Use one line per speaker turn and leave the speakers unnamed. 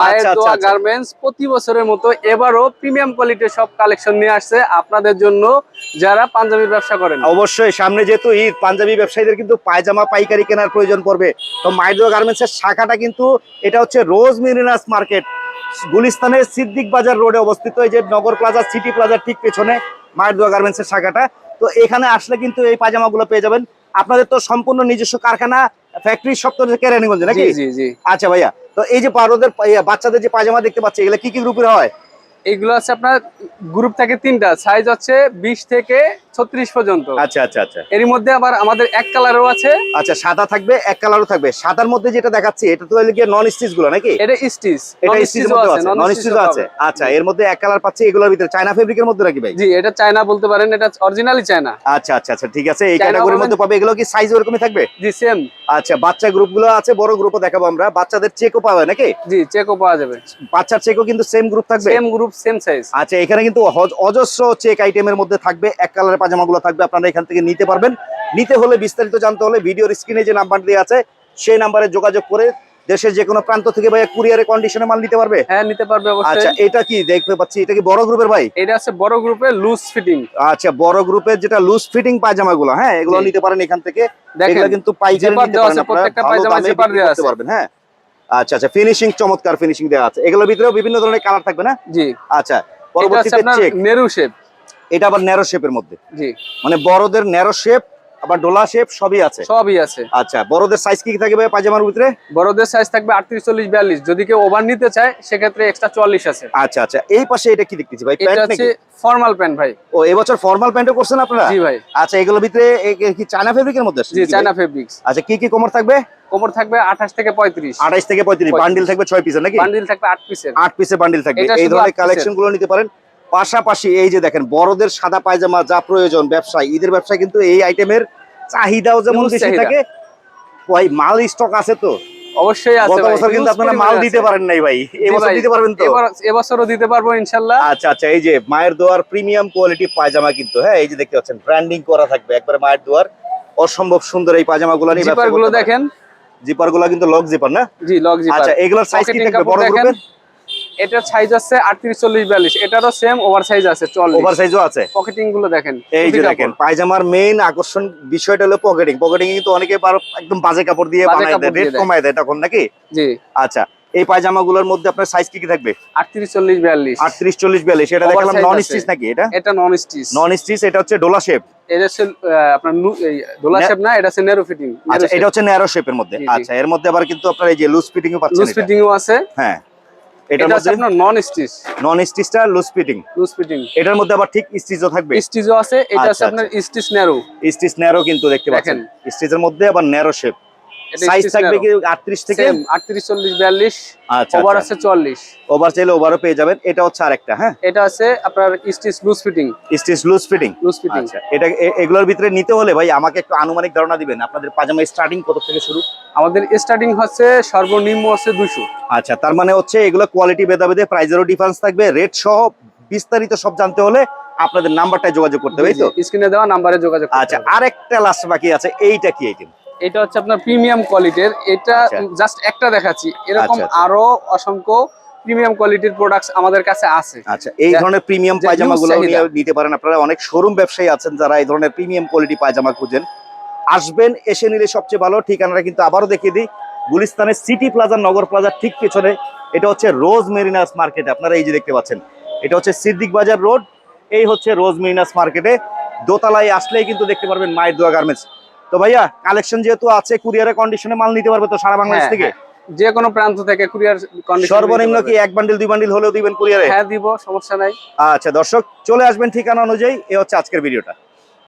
মায়ের
আচ্ছা,
দোয়া
আচ্ছা।
গার্মেন্টস প্রতি বছরের মতো এবারও প্রিমিয়াম কোয়ালিটির সব কালেকশন নিয়ে আসছে আপনাদের জন্য যারা পাঞ্জাবির ব্যবসা করেন।
অবশ্যই সামনে যেহেতু ঈদ পাঞ্জাবি ব্যবসায়ীদের কিন্তু পায়জামা পাইকারি কেনার প্রয়োজন পড়বে। তো শাখাটা কিন্তু এটা হচ্ছে রোজ মেরিনাস মার্কেট। গুলিস্তানের সিদ্দিক বাজার রোডে অবস্থিত এই যে নগর প্লাজা সিটি প্লাজার ঠিক পেছনে মাইদুয়া গার্মেন্টস এর শাখাটা। তো এখানে আসলে কিন্তু এই পায়জামাগুলো পেয়ে যাবেন। আপনাদের তো সম্পূর্ণ নিজস্ব কারখানা ফ্যাক্টরি সব তো কেরানীগঞ্জে নাকি? আচ্ছা ভাইয়া তো এই যে পারদের বাচ্চাদের যে পায়জামা দেখতে পাচ্ছি এগুলো কি কি গ্রুপের হয়?
এগুলো আছে আপনার গ্রুপ থাকে তিনটা সাইজ হচ্ছে বিশ থেকে ছত্রিশ পর্যন্ত।
আচ্ছা আচ্ছা আচ্ছা।
এর মধ্যে আবার আমাদের এক কালারও আছে।
আচ্ছা সাদা থাকবে এক কালারও থাকবে। সাদার মধ্যে যেটা দেখাচ্ছি এটা তো গিয়ে নন স্টিচগুলো নাকি?
এটা স্টিচ
এটা মধ্যে আছে নন স্টিচ আছে। আচ্ছা এর মধ্যে এক কালার পাচ্ছি এগুলোর ভিতরে। চায়না ফেব্রিকের মধ্যে নাকি ভাই?
জি এটা চায়না বলতে পারেন এটা অরিজিনালি চায়না।
আচ্ছা আচ্ছা আচ্ছা ঠিক আছে। এই ক্যাটাগরির মধ্যে পাবে এগুলো কি সাইজ ওরকমই থাকবে?
জি সেম
আচ্ছা বাচ্চা গ্রুপগুলো আছে বড় গ্রুপও দেখাবো আমরা। বাচ্চাদের চেকও পাবে নাকি?
জি চেকও পাওয়া যাবে।
বাচ্চার চেকও কিন্তু সেম গ্রুপ থাকবে?
সেম গ্রুপ সেম সাইজ
আচ্ছা এখানে কিন্তু অজস্র চেক আইটেমের মধ্যে থাকবে। এক কালারের পাজামাগুলো থাকবে আপনারা এখান থেকে নিতে পারবেন। নিতে হলে বিস্তারিত জানতে হলে ভিডিওর স্ক্রিনে যে নাম্বার দেওয়া আছে সেই নাম্বারে যোগাযোগ করে দেশের যে কোনো প্রান্ত থেকে ভাই কুরিয়ারে কন্ডিশনে মাল নিতে পারবে?
হ্যাঁ নিতে পারবে
আচ্ছা এটা কি? দেখতে পাচ্ছি এটা কি বড় গ্রুপের ভাই?
এটা আছে বড় গ্রুপে লুজ ফিটিং
আচ্ছা বড় গ্রুপের যেটা লুজ ফিটিং পায়জামা গুলো হ্যাঁ এগুলো নিতে পারেন এখান থেকে।
দেখেন
এগুলো কিন্তু পাইকারি নিতে
প্রত্যেকটা দেওয়া আছে।
পারবেন হ্যাঁ। আচ্ছা আচ্ছা ফিনিশিং চমৎকার ফিনিশিং দেওয়া আছে। এগুলোর ভিতরেও বিভিন্ন ধরনের কালার থাকবে না?
জি।
আচ্ছা পরবর্তীতে চেক
নেরু শেপ
এটা আবার ন্যারো শেপের মধ্যে।
জি।
মানে বড়দের ন্যারো শেপ আবার ডোলা শেপ সবই আছে?
সবই আছে।
আচ্ছা বড়দের সাইজ কি থাকবে ভাই পায়জামার ভিতরে?
বড়দের সাইজ থাকবে আটত্রিশ চল্লিশ বিয়াল্লিশ। যদি কেউ ওভার নিতে চায় সেক্ষেত্রে এক্সট্রা আছে।
আচ্ছা আচ্ছা। এই পাশে এটা কি দেখতেছি ভাই? প্যান্ট নাকি?
ফর্মাল প্যান্ট ভাই।
ও এবছর ফর্মাল প্যান্টও করছেন আপনারা?
জি ভাই।
আচ্ছা এগুলোর ভিতরে কি চায়না ফেব্রিকের মধ্যে আসছে
জি চায়না ফেব্রিক্স
আচ্ছা কি কি কোমর থাকবে?
কোমর থাকবে আঠাশ থেকে পঁয়ত্রিশ।
আঠাইশ থেকে পঁয়ত্রিশ। বান্ডিল থাকবে ছয় পিসের নাকি?
বান্ডিল থাকবে আট পিসের
আট পিসের বান্ডিল থাকবে। এই ধরনের কালেকশনগুলো নিতে পারেন। পাশাপাশি এই যে দেখেন বড়দের সাদা পায়জামা যা প্রয়োজন ব্যবসায় ঈদের ব্যবসায় কিন্তু এই আইটেমের চাহিদাও যেমন বেশি। থাকে ওই মাল স্টক আছে তো।
অবশ্যই আছে
গত বছর কিন্তু আপনারা মাল দিতে পারেন নাই ভাই এবছর দিতে পারবেন তো?
এবছরও দিতে পারব
আচ্ছা আচ্ছা এই যে মায়ের দোয়ার প্রিমিয়াম কোয়ালিটি পায়জামা কিন্তু হ্যাঁ এই যে দেখতে পাচ্ছেন ব্র্যান্ডিং করা থাকবে একবারে মায়ের দোয়ার অসম্ভব সুন্দর এই পায়জামা গুলো নিয়ে
জিপারগুলো দেখেন।
জিপারগুলো কিন্তু লক জিপার না?
জি লক জিপার
আচ্ছা এগুলোর সাইজ কি থাকবে? বড় গ্রুপের?
এটার সাইজ আছে আটত্রিশ চল্লিশ বিয়াল্লিশ। এটারও সেম ওভার সাইজ আছে চল্লিশ।
ওভার সাইজও আছে।
পকেটিংগুলো দেখেন
এই যে দেখেন পায়জামার মেইন আকর্ষণ বিষয়টা হলো পকেটিং পকেটিং কিন্তু অনেকে একদম বাজে কাপড় দিয়ে বানায় দেয় রেট কমায় দেয় তখন নাকি?
জি।
আচ্ছা এই পায়জামা গুলোর মধ্যে আপনার সাইজ কি কি থাকবে?
আটত্রিশ চল্লিশ বিয়াল্লিশ।
আটত্রিশ চল্লিশ বিয়াল্লিশ এটা
Oversize
দেখালাম নন স্টিচ নাকি এটা?
এটা নন স্টিচ
নন স্টিচ এটা হচ্ছে ডোলা শেপ
এটা হচ্ছে আপনার নে- শেপ না এটা হচ্ছে নেরো ফিটিং
আচ্ছা এটা হচ্ছে ন্যারো শেপের মধ্যে। আচ্ছা এর মধ্যে আবার কিন্তু আপনার এই যে লুজ ফিটিং পাচ্ছেন
লুজ
এটা।
ফিটিং ও আছে।
হ্যাঁ।
এটা হচ্ছে আপনার নন স্টিচ
নন স্টিচটা লুজ ফিটিং
লুজ ফিটিং
এটার মধ্যে আবার ঠিক স্টিচও থাকবে।
স্টিচও আছে এটা
আচ্ছা,
হচ্ছে আপনার স্টিচ ন্যারো
স্টিচ ন্যারো কিন্তু দেখতে পাচ্ছেন। স্টিচের মধ্যে আবার ন্যারো শেপ সাইজ থাকবে কি 38 থেকে?
সেম আটত্রিশ চল্লিশ বিয়াল্লিশ।
আচ্ছা
ওভার
আচ্ছা।
আছে চল্লিশ
ওভার চাইলে ওভারও পেয়ে যাবেন। এটা হচ্ছে আরেকটা হ্যাঁ?
এটা আছে আপনার stitch loose fitting
stitch loose fitting
loose fitting
আচ্ছা এটা এগুলোর ভিতরে নিতে হলে ভাই আমাকে একটু আনুমানিক ধারণা দিবেন। আপনাদের পাজামা স্টার্টিং কত থেকে শুরু?
আমাদের স্টার্টিং হচ্ছে সর্বনিম্ন হচ্ছে দুশো
আচ্ছা তার মানে হচ্ছে এগুলো কোয়ালিটি ভেদা ভেদে প্রাইজেরও ডিফারেন্স থাকবে। রেট সহ বিস্তারিত সব জানতে হলে আপনাদের নাম্বারটায় যোগাযোগ করতে হবে তো?
স্ক্রিনে দেওয়া নাম্বারে যোগাযোগ
আচ্ছা আরেকটা লাস্ট বাকি আছে। এইটা কি আইটেম
এটা হচ্ছে আপনার প্রিমিয়াম কোয়ালিটির এটা
আচ্ছা।
জাস্ট একটা দেখাচ্ছি। এরকম
আচ্ছা, আচ্ছা।
আরও অসংখ্য প্রিমিয়াম কোয়ালিটির প্রোডাক্টস আমাদের কাছে আছে।
আচ্ছা এই ধরনের প্রিমিয়াম
যা
পায়জামা গুলো নিতে পারেন আপনারা। অনেক শোরুম ব্যবসায়ী আছেন যারা এই ধরনের প্রিমিয়াম কোয়ালিটি পায়জামা খুঁজেন। আসবেন এসে নিলে সবচেয়ে ভালো। ঠিকানাটা কিন্তু আবারও দেখিয়ে দিই। গুলিস্তানের সিটি প্লাজা নগর প্লাজার ঠিক পেছনে। এটা হচ্ছে রোজ মেরিনাস মার্কেট আপনারা এই যে দেখতে পাচ্ছেন এটা হচ্ছে সিদ্দিক বাজার রোড এই হচ্ছে রোজ মেরিনাস মার্কেটে দোতলায় আসলেই কিন্তু দেখতে পারবেন মায়ের দোয়া গার্মেন্টস তো ভাইয়া কালেকশন যেহেতু আছে কুরিয়ারের কন্ডিশনে মাল নিতে পারবে তো সারা বাংলাদেশ
হ্যাঁ,
থেকে?
হ্যাঁ। যে কোনো প্রান্ত থেকে কুরিয়ার
সর্বনিম্ন কি এক বান্ডিল দুই বান্ডিল হলেও দিবেন কুরিয়ারে
হ্যাঁ দিব সমস্যা নাই।
আচ্ছা দর্শক চলে আসবেন ঠিকানা অনুযায়ী। এ হচ্ছে আজকের ভিডিওটা।